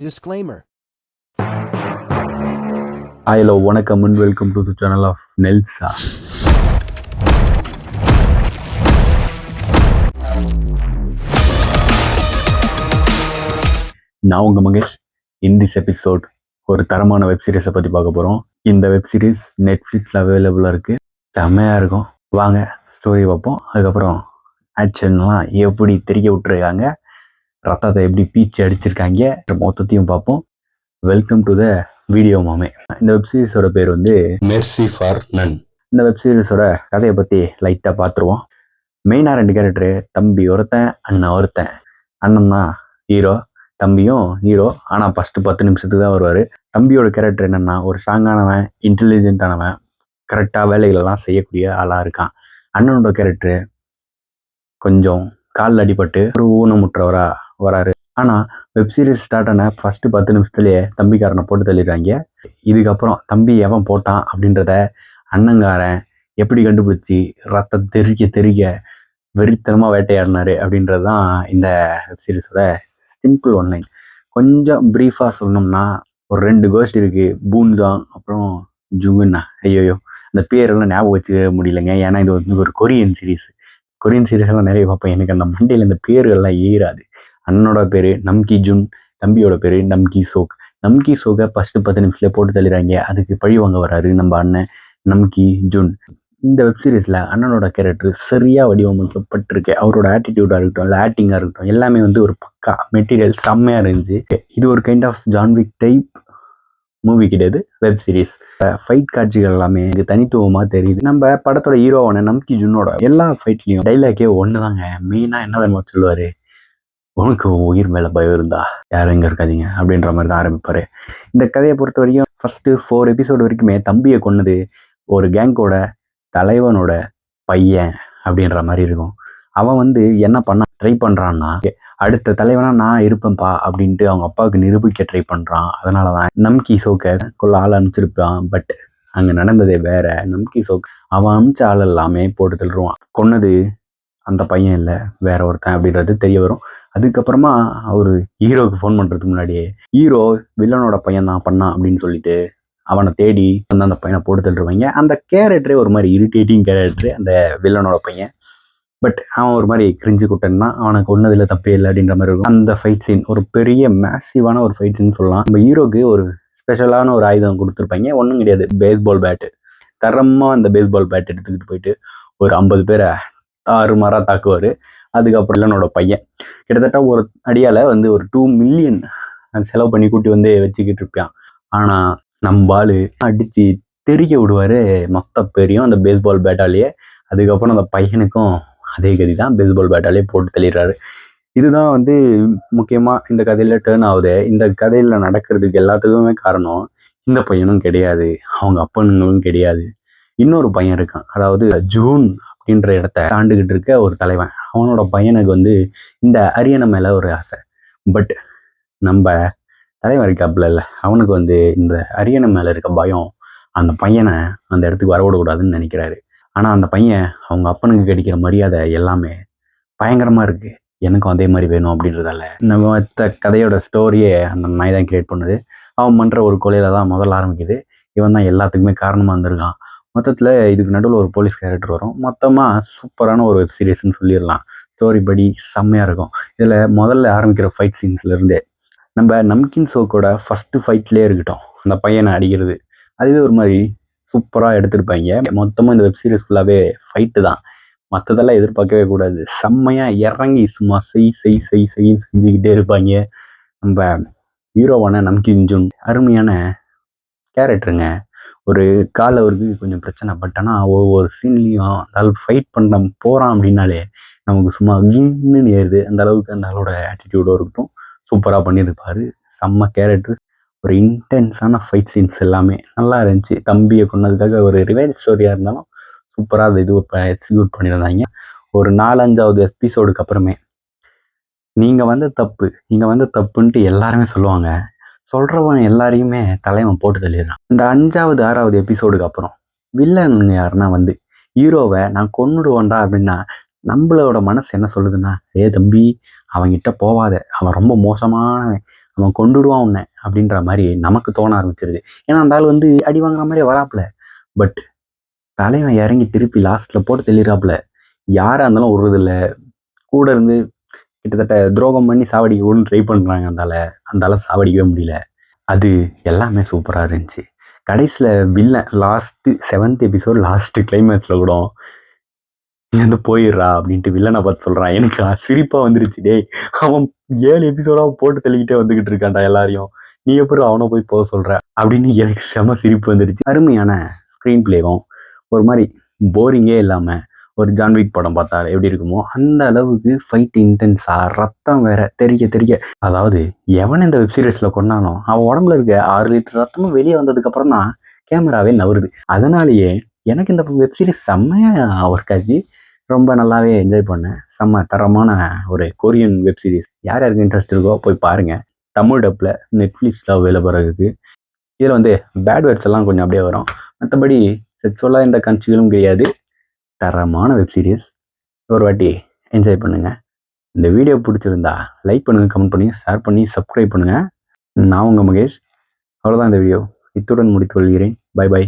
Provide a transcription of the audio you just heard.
Disclaimer. Hello வணக்கம் and welcome to the channel of நெல்சா நான் உங்கள் மகேஷ். இன் திஸ் எபிசோட் ஒரு தரமான வெப் சீரிஸை பற்றி பார்க்க போகிறோம் இந்த வெப் சீரிஸ் நெட்ஃப்ளிக்ஸில் அவைலபிளாக இருக்குது செம்மையாக இருக்கும். வாங்க ஸ்டோரி பார்ப்போம். அதுக்கப்புறம் ஆக்ஷன்லாம் எப்படி தெரிய விட்டுருக்காங்க. ரத்தத்தை எப்படி பீச்சு அடிச்சிருக்காங்க மொத்தத்தையும் பார்ப்போம். வெல்கம் டு த வீடியோ மாமே. இந்த வெப் சீரிஸோட பேர் வந்து மெர்சி ஃபார் நன் இந்த வெப் சீரிஸோட கதையை பற்றி லைட்டாக பார்த்துருவோம். மெயினாக ரெண்டு கேரக்டரு தம்பி ஒருத்தன் அண்ணன் ஒருத்தன். அண்ணன் தான் ஹீரோ தம்பியும் ஹீரோ ஆனால் ஃபஸ்ட்டு பத்து நிமிஷத்துக்கு தான் வருவார். தம்பியோட கேரக்டர் என்னென்னா ஒரு ஸ்ட்ராங்கானவன் இன்டெலிஜென்ட்டானவன் கரெக்டாக வேலைகளெல்லாம் செய்யக்கூடிய ஆளாக இருக்கான். அண்ணனோட கேரக்டரு கொஞ்சம் காலில் அடிபட்டு ஒரு ஊனமுற்றவரா வராரு. ஆனால் வெப் சீரிஸ் ஸ்டார்ட் ஆன ஃபஸ்ட்டு பத்து நிமிஷத்துலேயே தம்பிக்காரனை போட்டு தள்ளிடுறாங்க. இதுக்கப்புறம் தம்பி எவன் போட்டான் அப்படின்றத அண்ணங்காரன் எப்படி கண்டுபிடிச்சி ரத்தம் தெறிக்க தெறிக்க வெறித்தனமாக வேட்டையாடினாரு அப்படின்றது தான் இந்த வெப் சீரிஸோட சிம்பிள் ஒன்லைன் கொஞ்சம் ப்ரீஃபாக சொல்லணும்னா ஒரு ரெண்டு கோஸ்ட் இருக்குது பூன்ஜாங் அப்புறம் ஜுங்குன்னா. ஐயோயோ அந்த பேரெல்லாம் ஞாபகம் வச்சுக்க முடியலங்க. ஏன்னா இது வந்து ஒரு கொரியன் சீரீஸ் கொரியன் சீரீஸ் எல்லாம் நிறைய பார்ப்பேன். எனக்கு அந்த மண்டையில் இந்த பேர்கள்லாம் ஏறாது அண்ணனோட பேர் நம்கி ஜுன் தம்பியோட பேர் நம்கி சோக். நம்கி சோகை ஃபஸ்ட்டு பத்து நிமிஷத்தில் போட்டு தள்ளிடுறாங்க. அதுக்கு பழி வாங்க வராரு நம்ம அண்ணன் நம்கி ஜுன். இந்த வெப் சீரிஸில் அண்ணனோட கேரக்டர் சரியாக வடிவமைக்கப்பட்டிருக்கு. அவரோட ஆட்டிடியூடாக இருக்கட்டும் இல்லை ஆக்டிங்காக இருக்கட்டும் எல்லாமே வந்து ஒரு பக்கா மெட்டீரியல் செம்மையாக இருந்துச்சு. இது ஒரு kind of John Wick type movie கிடையாது வெப் சீரிஸ் ஃபைட் காட்சிகள் எல்லாமே இது தனித்துவமாக தெரியுது. நம்ம படத்தோட ஹீரோவான நம்கி ஜுன்னோட எல்லா ஃபைட்லேயும் டைலாக்கே ஒன்று தாங்க மெயினாக என்ன தெரியுமா சொல்லுவார். உனக்கு உயிர் மேலே பயம் இருந்தா? யாரும் இங்கே இருக்காதீங்க அப்படின்ற மாதிரி தான் ஆரம்பிப்பார். இந்த கதையை பொறுத்த வரைக்கும் ஃபஸ்ட்டு ஃபோர் எபிசோடு வரைக்குமே தம்பியை கொன்னது ஒரு கேங்கோட தலைவனோட பையன் அப்படின்ற மாதிரி இருக்கும். அவன் வந்து என்ன பண்ண ட்ரை பண்ணுறான்னா அடுத்த தலைவனாக நான் இருப்பேன்ப்பா அப்படின்ட்டு அவங்க அப்பாவுக்கு நிரூபிக்க ட்ரை பண்ணுறான் அதனால தான் நம்கி சோக்கை கொள்ள ஆள் அனுப்பிச்சிருப்பான். பட் அங்கே நடந்ததே வேற. நம்கி சோக் அவன் அனுப்பிச்ச ஆள் எல்லாமே போட்டு தள்ளுருவான் கொன்னது அந்த பையன் இல்லை வேற ஒருத்தன் அப்படின்றது தெரிய வரும். அதுக்கப்புறமா அவர் ஹீரோவுக்கு ஃபோன் பண்ணுறதுக்கு முன்னாடியே ஹீரோ வில்லனோட பையன் தான் பண்ணான் அப்படின்னு சொல்லிட்டு அவனை தேடி வந்து அந்த பையனை போட்டு தள்ளுருவாங்க அந்த கேரக்டரே ஒரு மாதிரி இரிட்டேட்டிங் கேரக்டர் அந்த வில்லனோட பையன். பட் அவன் ஒரு மாதிரி கிரிஞ்சு குட்டன் அவனுக்கு ஒன்றதில் தப்பே இல்லை அப்படின்ற மாதிரி இருக்கும். அந்த ஃபைட் சீன் ஒரு பெரிய மேசிவான ஒரு ஃபைட் சீன் சொல்லலாம். நம்ம ஹீரோக்கு ஒரு ஸ்பெஷலான ஒரு ஆயுதம் கொடுத்துருப்பாங்க. ஒன்றும் கிடையாது. பேஸ்பால் பேட்டு தரமாக அந்த பேஸ்பால் பேட் எடுத்துக்கிட்டு போயிட்டு ஒரு ஐம்பது பேரை ஆறு மாறாக தாக்குவார். அதுக்கப்புறம் வில்லனோட பையன். கிட்டத்தட்ட ஒரு அடியால் வந்து ஒரு டூ மில்லியன் செலவு பண்ணி கூட்டி வந்து வச்சுக்கிட்டு இருப்பான். ஆனால் நம்ம ஆள் அடித்து தெறிக்க விடுவார் மொத்த பேரையும் அந்த பேஸ்பால் பேட்டாலேயே அதுக்கப்புறம் அந்த பையனுக்கும் அதே கதி தான் பேஸ்பால் பேட்டாலே போட்டு தள்ளிடுறாரு. இதுதான் வந்து முக்கியமாக இந்த கதையில் டேர்ன் ஆகுது. இந்த கதையில் நடக்கிறதுக்கு எல்லாத்துக்குமே காரணம் இந்த பையனும் கிடையாது அவங்க அப்பனுங்களும் கிடையாது. இன்னொரு பையன் இருக்கான். அதாவது ஜூன் அப்படின்ற இடத்த தாண்டுகிட்டு இருக்க ஒரு தலைவன். அவனோட பையனுக்கு வந்து இந்த அரியணை மேலே ஒரு ஆசை. பட் நம்ம தலைவன் இருக்காப்புல இல்லை அவனுக்கு வந்து இந்த அரியணை மேலே இருக்க பயம் அந்த பையனை அந்த இடத்துக்கு வரவிடக்கூடாதுன்னு நினைக்கிறாரு. ஆனால் அந்த பையன் அவங்க அப்பனுக்கு கிடைக்கிற மரியாதை எல்லாமே பயங்கரமாக இருக்குது எனக்கும் அதே மாதிரி வேணும் அப்படின்றதால. நம்ம மற்ற கதையோட ஸ்டோரியே அந்த நாய் தான் கிரியேட் பண்ணுது. அவன் பண்ணுற ஒரு கொலையில தான் முதல்ல ஆரம்பிக்குது. இவன் தான் எல்லாத்துக்குமே காரணமாக இருந்திருக்கான். மொத்தத்தில் இதுக்கு நடுவில் ஒரு போலீஸ் கேரக்டர் வரும். மொத்தமாக சூப்பரான ஒரு வெப் சீரிஸ்னு சொல்லிடலாம். ஸ்டோரி படி செம்மையாக இருக்கும். இதில் முதல்ல ஆரம்பிக்கிற ஃபைட் சீன்ஸ்லேருந்தே நம்ம நம்கின் சோக்கோட ஃபஸ்ட்டு ஃபைட்லேயே இருக்கட்டும். அந்த பையனை அடிக்கிறது. அதுவே ஒரு மாதிரி சூப்பராக எடுத்திருப்பாங்க. மொத்தமாக இந்த வெப் சீரிஸ் ஃபுல்லாகவே ஃபைட்டு தான். மற்றதெல்லாம் எதிர்பார்க்கவே கூடாது. செம்மையாக இறங்கி சும்மா செய் செய் செய் செய்ன்னு செஞ்சுக்கிட்டே இருப்பாங்க. நம்ம ஹீரோவான நம்கின் ஜூன் அருமையான கேரக்டருங்க ஒரு கால் அவருக்கு கொஞ்சம் பிரச்சனை. பட் ஆனால் ஒவ்வொரு சீன்லேயும் அந்த அளவுக்கு ஃபைட் பண்ண போகிறான் அப்படின்னாலே நமக்கு சும்மா கின்னு ஏறுது. அந்த அளவுக்கு அந்த ஆளோட ஆட்டிடியூடோ இருக்கட்டும் சூப்பராக பண்ணியிருப்பார். செம்ம கேரக்டர் ஒரு இன்டென்ஸான ஃபைட் சீன்ஸ் எல்லாமே. நல்லா இருந்துச்சு. தம்பியை கொண்டதுக்காக ஒரு ரிவெஞ்ச் ஸ்டோரியாக இருந்தாலும் சூப்பராக அது இது எக்ஸிக்யூட் பண்ணியிருந்தாங்க. ஒரு நாலஞ்சாவது எபிசோடுக்கு அப்புறமே நீங்கள் வந்து தப்பு நீங்கள் வந்து தப்புன்ட்டு எல்லாருமே சொல்லுவாங்க. சொல்கிறவன் எல்லாரையுமே தலைவன் போட்டு தள்ளிடுறான். இந்த அஞ்சாவது ஆறாவது எபிசோடுக்கு அப்புறம் வில்லனுங்க யாருன்னா வந்து ஹீரோவை நான் கொன்னுடுவேன்டா அப்படின்னா நம்மளோட மனசு என்ன சொல்லுதுன்னா ஏ தம்பி அவன்கிட்ட போவாத. அவன் ரொம்ப மோசமானவன். அவன் கொண்டுடுவான் உன்னை. அப்படின்ற மாதிரி நமக்கு தோண ஆரம்பிச்சிருது. ஏன்னா அந்த ஆள் வந்து அடி வாங்குற மாதிரி வராப்புல. பட் தலைவன் இறங்கி திருப்பி லாஸ்ட்டில் போட்டு தெளிடுறாப்புல யாராக இருந்தாலும் விடுறதில்ல கூட இருந்து கிட்டத்தட்ட துரோகம் பண்ணி சாவடிக்கணும்னு ட்ரை பண்ணுறாங்க அந்தால. அந்தால சாவடிக்கவே முடியல. அது எல்லாமே சூப்பராக இருந்துச்சு. கடைசியில் villain last seventh episode last கிளைமேக்ஸில் கூட நீ வந்து போயிடுறா அப்படின்ட்டு வில்லனை பார்த்து சொல்கிறான் எனக்கு சிரிப்பாக வந்துருச்சு. டேய் அவன் ஏழு எபிசோடாக போட்டு தள்ளிக்கிட்டே வந்துக்கிட்டு இருக்கான்டா எல்லாரையும். நீ எப்படி அவனை போய் போக சொல்கிற அப்படின்னு எனக்கு செம சிரிப்பு வந்துருச்சு. அருமையான ஸ்க்ரீன் பிளேவும் ஒரு மாதிரி போரிங்கே இல்லாமல் ஒரு ஜான்விக் படம் பார்த்தா எப்படி இருக்குமோ அந்த அளவுக்கு ஃபைட் இன்டென்ஸாக ரத்தம் வேற தெரிய தெரிய அதாவது எவன் இந்த வெப் சீரிஸில் கொண்டானோ அவன் உடம்புல இருக்க ஆறு லிட்டர் ரத்தமும் வெளியே வந்ததுக்கப்புறம் தான் கேமராவே நவருது. அதனாலேயே எனக்கு இந்த வெப் சீரிஸ் செம்மையாக ஒர்க் ஆச்சு. ரொம்ப நல்லாவே என்ஜாய் பண்ணேன். செம்ம தரமான ஒரு கொரியன் வெப் சீரிஸ் யார் யாருக்கு இன்ட்ரெஸ்ட் இருக்கோ போய் பாருங்கள் தமிழ் டப்பில் நெட்ஃப்ளிக்ஸில் அவைலபிளாக இருக்குது இதில் வந்து பேட் வேர்ட்ஸ் எல்லாம் கொஞ்சம் அப்படியே வரும். மற்றபடி செக்ஸுவலாக எந்த கன்சிகளும் கிடையாது. தரமான வெப் சீரிஸ் ஒரு வாட்டி என்ஜாய் பண்ணுங்கள் இந்த வீடியோ பிடிச்சிருந்தா லைக் பண்ணுங்கள் கமெண்ட் பண்ணி ஷேர் பண்ணி சப்ஸ்கிரைப் பண்ணுங்கள் நான் உங்கள் மகேஷ். அவ்வளோதான் இந்த வீடியோ இத்துடன் முடித்துக் கொள்கிறேன். By by